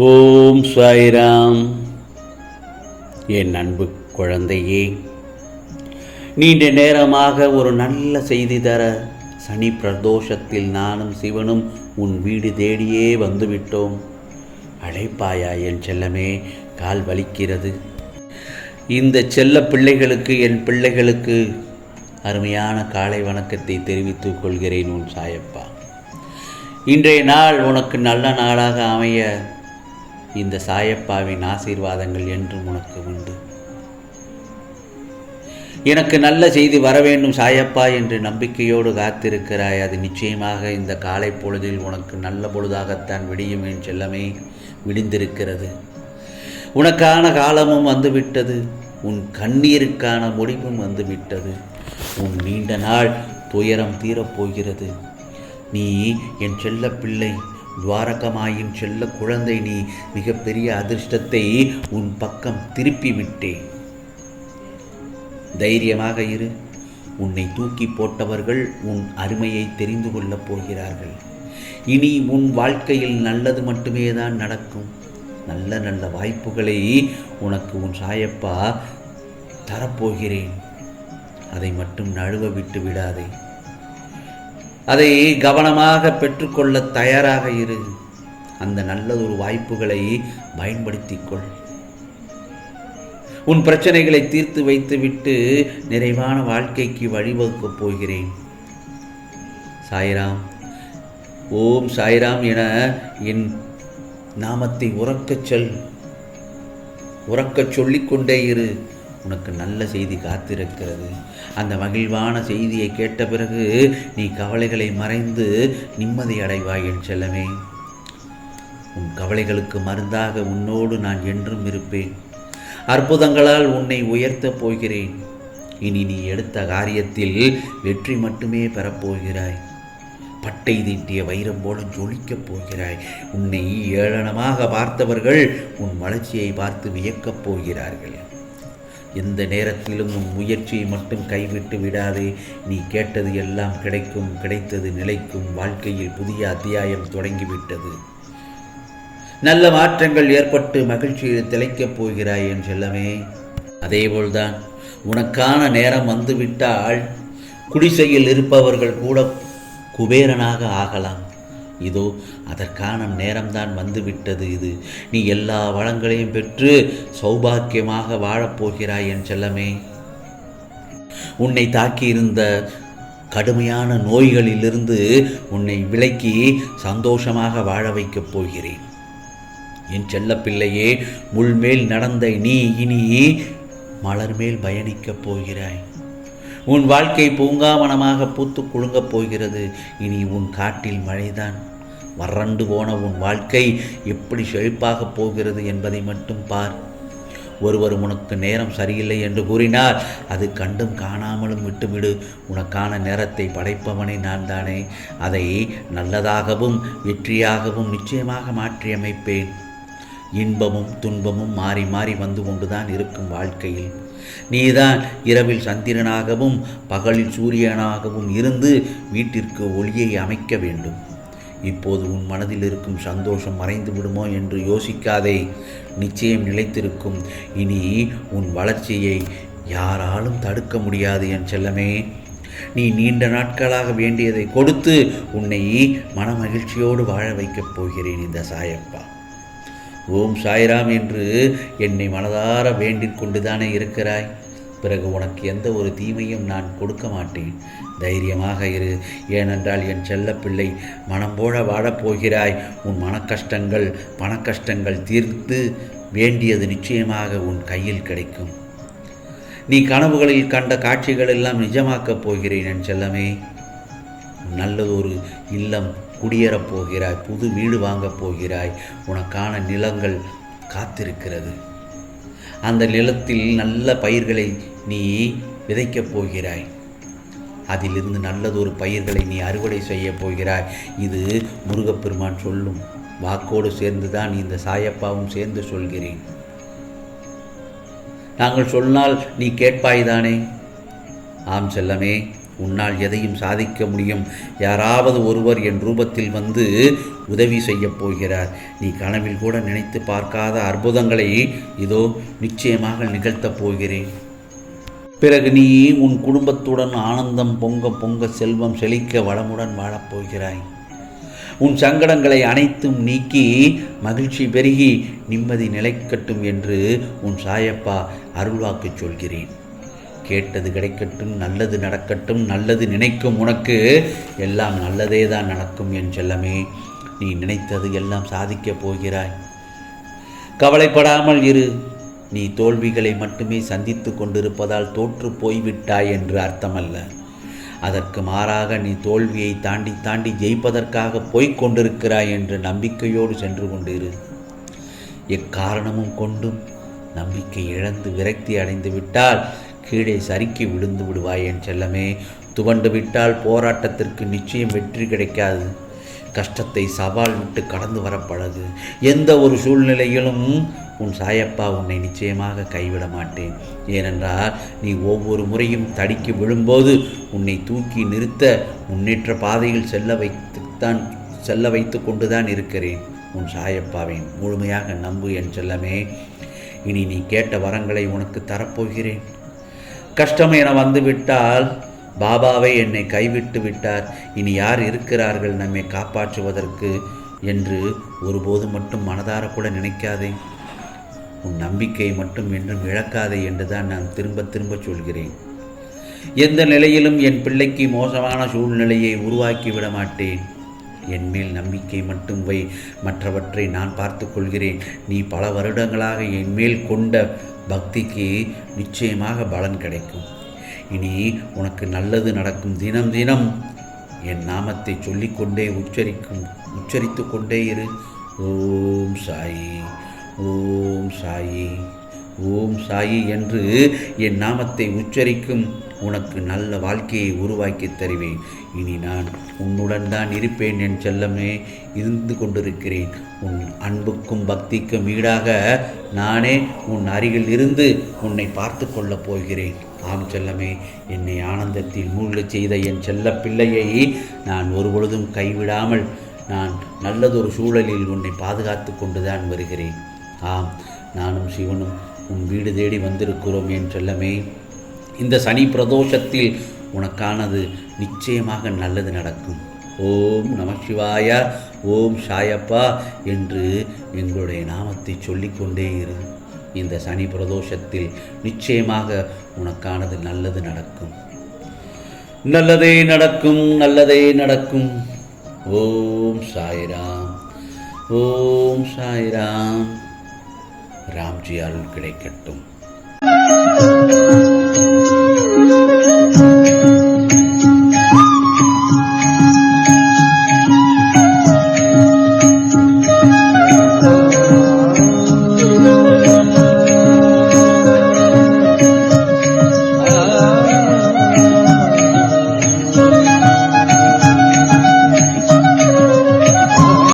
ஓம் சாய்ராம். என் அன்பு குழந்தையே நீண்ட நேரமாக ஒரு நல்ல செய்தி தர சனி பிரதோஷத்தில் நானும் சிவனும் உன் வீடு தேடியே வந்துவிட்டோம். அழைப்பாயா என் செல்லமே கால் வலிக்கிறது. இந்த செல்ல பிள்ளைகளுக்கு என் பிள்ளைகளுக்கு அருமையான காலை வணக்கத்தை தெரிவித்துக் கொள்கிறேன் உன் சாயப்பா. இன்றைய நாள் உனக்கு நல்ல நாளாக அமைய இந்த சாயப்பாவின் ஆசீர்வாதங்கள் என்றும் உனக்கு உண்டு. எனக்கு நல்ல செய்தி வரவேண்டும் சாயப்பா என்று நம்பிக்கையோடு காத்திருக்கிறாய். அது நிச்சயமாக இந்த காலை பொழுதில் உனக்கு நல்ல பொழுதாகத்தான் விடியும் என் செல்லமே விடிந்திருக்கிறது. உனக்கான காலமும் வந்துவிட்டது. உன் கண்ணீருக்கான முடிவும் வந்துவிட்டது. உன் நீண்ட நாள் துயரம் தீரப்போகிறது. நீ என் செல்ல பிள்ளை துவாரகமாயின் செல்ல குழந்தை நீ மிகப்பெரிய அதிர்ஷ்டத்தை உன் பக்கம் திருப்பி விட்டேன் தைரியமாக இரு. உன்னை தூக்கி போட்டவர்கள் உன் அருமையை தெரிந்து கொள்ளப் போகிறார்கள். இனி உன் வாழ்க்கையில் நல்லது மட்டுமே தான் நடக்கும். நல்ல நல்ல வாய்ப்புகளை உனக்கு உன் சாயப்பா தரப்போகிறேன். அதை மட்டும் நழுவ விட்டு விடாதே. அதை கவனமாக பெற்றுக்கொள்ள தயாராக இரு. அந்த நல்லதொரு வாய்ப்புகளை பயன்படுத்திக் கொள் உன் பிரச்சனைகளை தீர்த்து வைத்துவிட்டு நிறைவான வாழ்க்கைக்கு வழிவகுக்கப் போகிறேன். சாய்ராம் ஓம் சாய்ராம் என என் நாமத்தை உறக்கச் சொல். உறக்கச் சொல்லிக்கொண்டே இரு. உனக்கு நல்ல செய்தி காத்திருக்கிறது. அந்த மகிழ்வான செய்தியை கேட்ட பிறகு நீ கவலைகளை மறைந்து நிம்மதி அடைவாய் என் செல்லமே. உன் கவலைகளுக்கு மருந்தாக உன்னோடு நான் என்றும் இருப்பேன். அற்புதங்களால் உன்னை உயர்த்தப் போகிறேன். இனி நீ எடுத்த காரியத்தில் வெற்றி மட்டுமே பெறப்போகிறாய். பட்டை தீட்டிய வைரம் போல ஜொலிக்கப் போகிறாய். உன்னை ஏளனமாக பார்த்தவர்கள் உன் வளர்ச்சியை பார்த்து வியக்கப் போகிறார்கள். எந்த நேரத்திலும் உன் முயற்சியை மட்டும் கைவிட்டு விடாதே. நீ கேட்டது எல்லாம் கிடைக்கும் கிடைத்தது நிலைக்கும். வாழ்க்கையில் புதிய அத்தியாயம் தொடங்கிவிட்டது. நல்ல மாற்றங்கள் ஏற்பட்டு மகிழ்ச்சியில் திளைக்கப் போகிறாய் என் செல்லமே. அதேபோல்தான் உனக்கான நேரம் வந்துவிட்டால் குடிசையில் இருப்பவர்கள் கூட குபேரனாக ஆகலாம். இதோ அதற்கான நேரம்தான் வந்துவிட்டது இது. நீ எல்லா வளங்களையும் பெற்று சௌபாக்கியமாக வாழப்போகிறாய் என் செல்லமே. உன்னை தாக்கியிருந்த கடுமையான நோய்களிலிருந்து உன்னை விலக்கி சந்தோஷமாக வாழ வைக்கப் போகிறேன். என் செல்லப்பிள்ளையே முள்மேல் நடந்த நீ இனி மலர் மேல் பயணிக்கப் போகிறாய். உன் வாழ்க்கை பூங்காவனமாக பூத்து குலுங்கப் போகிறது. இனி உன் காட்டில் மழைதான். வறண்டு போன உன் வாழ்க்கை எப்படி செழிப்பாக போகிறது என்பதை மட்டும் பார். ஒருவர் உனக்கு நேரம் சரியில்லை என்று கூறினால் அது கண்டும் காணாமலும் விட்டுவிடு. உனக்கான நேரத்தை படைப்பவனை நான் தானே. அதை நல்லதாகவும் வெற்றியாகவும் நிச்சயமாக மாற்றியமைப்பேன். இன்பமும் துன்பமும் மாறி மாறி வந்து கொண்டுதான் இருக்கும் வாழ்க்கையில். நீதான் இரவில் சந்திரனாகவும் பகலில் சூரியனாகவும் இருந்து வீட்டிற்கு ஒளியை அமைக்க வேண்டும். இப்போது உன் மனதில் இருக்கும் சந்தோஷம் மறைந்து விடுமோ என்று யோசிக்காதே. நிச்சயம் நிலைத்திருக்கும். இனி உன் வளர்ச்சியை யாராலும் தடுக்க முடியாது என் செல்லமே. நீ நீண்ட நாட்களாக வேண்டியதை கொடுத்து உன்னை மனமகிழ்ச்சியோடு வாழ வைக்கப் போகிறேன் இந்த சாயப்பா. ஓம் சாய்ராம் என்று என்னை மனதார வேண்டிக் கொண்டுதானே இருக்கிறாய்? பிறகு உனக்கு எந்த ஒரு தீமையும் நான் கொடுக்க மாட்டேன். தைரியமாக இரு. ஏனென்றால் என் செல்லப்பிள்ளை மனம் போல வாழப்போகிறாய் உன் மனக்கஷ்டங்கள் பணக்கஷ்டங்கள் தீர்த்து வேண்டியது நிச்சயமாக உன் கையில் கிடைக்கும். நீ கனவுகளில் கண்ட காட்சிகள் எல்லாம் நிஜமாக்கப் போகிறேன் என் செல்லமே. நல்லதொரு இல்லம் குடியேறப் போகிறாய். புது வீடு வாங்கப் போகிறாய். உனக்கான நிலங்கள் காத்திருக்கிறது. அந்த நிலத்தில் நல்ல பயிர்களை நீ விதைக்கப் போகிறாய். அதிலிருந்து நல்லதொரு பயிர்களை நீ அறுவடை செய்யப் போகிறாய். இது முருகப்பெருமான் சொல்லும் வாக்கோடு சேர்ந்து தான் நீ இந்த சாயப்பாவும் சேர்ந்து சொல்கிறேன். நாங்கள் சொன்னால் நீ கேட்பாய்தானே? ஆம் செல்லமே. உன்னால் எதையும் சாதிக்க முடியும். யாராவது ஒருவர் என் ரூபத்தில் வந்து உதவி செய்யப் போகிறார். நீ கனவில் கூட நினைத்து பார்க்காத அற்புதங்களை இதோ நிச்சயமாக நிகழ்த்தப் போகிறேன். பிறகு நீ உன் குடும்பத்துடன் ஆனந்தம் பொங்க பொங்க செல்வம் செழிக்க வளமுடன் வாழப்போகிறாய் உன் சங்கடங்களை அனைத்தும் நீக்கி மகிழ்ச்சி பெருகி நிம்மதி நிலைக்கட்டும் என்று உன் சாயப்பா அருள்வாக்கு சொல்கிறேன். கேட்டது கிடைக்கட்டும் நல்லது நடக்கட்டும் நல்லது நினைக்கும் உனக்கு எல்லாம் நல்லதே தான் நடக்கும் என் செல்லமே. நீ நினைத்தது எல்லாம் சாதிக்கப் போகிறாய். கவலைப்படாமல் இரு. நீ தோல்விகளை மட்டுமே சந்தித்து கொண்டிருப்பதால் தோற்று போய்விட்டாய் என்று அர்த்தமல்ல. அதற்கு மாறாக நீ தோல்வியை தாண்டி தாண்டி ஜெயிப்பதற்காக போய்க் கொண்டிருக்கிறாய் என்ற நம்பிக்கையோடு சென்று கொண்டிரு. எக்காரணமும் கொண்டும் நம்பிக்கை இழந்து விரக்தி அடைந்து விட்டால் கீழே சறுக்கி விழுந்து விடுவாய் என் செல்லமே. துவண்டு விட்டால் போராட்டத்திற்கு நிச்சயம் வெற்றி கிடைக்காது. கஷ்டத்தை சவால் விட்டு கடந்து வர பழகு. எந்த ஒரு சூழ்நிலையிலும் உன் சாயப்பா உன்னை நிச்சயமாக கைவிட மாட்டேன். ஏனென்றால் நீ ஒவ்வொரு முறையும் தடிக்கு விழும்போது உன்னை தூக்கி நிறுத்த முன்னேற்ற பாதையில் செல்ல வைத்துத்தான் செல்ல வைத்து கொண்டுதான் இருக்கிறேன். உன் சாயப்பாவை முழுமையாக நம்பு என் செல்லமே. இனி நீ கேட்ட வரங்களை உனக்கு தரப்போகிறேன். கஷ்டம் என வந்துவிட்டால் பாபாவை என்னை கைவிட்டு விட்டார். இனி யார் இருக்கிறார்கள் நம்மை காப்பாற்றுவதற்கு என்று ஒருபோது மட்டும் மனதார கூட நினைக்காதே. உன் நம்பிக்கையை மட்டும் என்றும் இழக்காதே என்றுதான் நான் திரும்ப திரும்ப சொல்கிறேன். எந்த நிலையிலும் என் பிள்ளைக்கு மோசமான சூழ்நிலையை உருவாக்கி விட மாட்டேன். என் மேல் நம்பிக்கை மட்டும் வை. மற்றவற்றை நான் பார்த்து கொள்கிறேன். நீ பல வருடங்களாக என் மேல் கொண்ட பக்திக்கு நிச்சயமாக பலன் கிடைக்கும். இனி உனக்கு நல்லது நடக்கும் தினம் தினம் என் நாமத்தை சொல்லிக்கொண்டே உச்சரிக்கும் உச்சரித்து கொண்டே இரு. ஓம் சாயி ஓம் சாயி ஓம் சாயி என்று என் நாமத்தை உச்சரிக்கும். உனக்கு நல்ல வாழ்க்கையை உருவாக்கி தருவேன். இனி நான் உன்னுடன் தான் இருப்பேன் என் செல்லமே இருந்து கொண்டிருக்கிறேன். உன் அன்புக்கும் பக்திக்கும் ஈடாக நானே உன் அருகில் இருந்து உன்னை பார்த்து கொள்ளப் போகிறேன். ஆம் செல்லமே என்னை ஆனந்தத்தில் மூழ்கச் செய்த என் செல்ல பிள்ளையை நான் ஒருபொழுதும் கைவிடாமல் நான் நல்லதொரு சூழலில் உன்னை பாதுகாத்து கொண்டுதான் வருகிறேன். ஆம் நானும் சிவனும் உன் வீடு தேடி வந்திருக்கிறோம் என் செல்லமே. இந்த சனி பிரதோஷத்தில் உனக்கானது நிச்சயமாக நல்லது நடக்கும். ஓம் நம சிவாய ஓம் சாயப்பா என்று எங்களுடைய நாமத்தை சொல்லிக்கொண்டே இரு. இந்த சனி பிரதோஷத்தில் நிச்சயமாக உனக்கானது நல்லது நடக்கும். நல்லதே நடக்கும் நல்லதே நடக்கும். ஓம் சாய்ராம் ஓம் சாய்ராம். ராம்ஜி அருள் கிடைக்கட்டும். Thank you.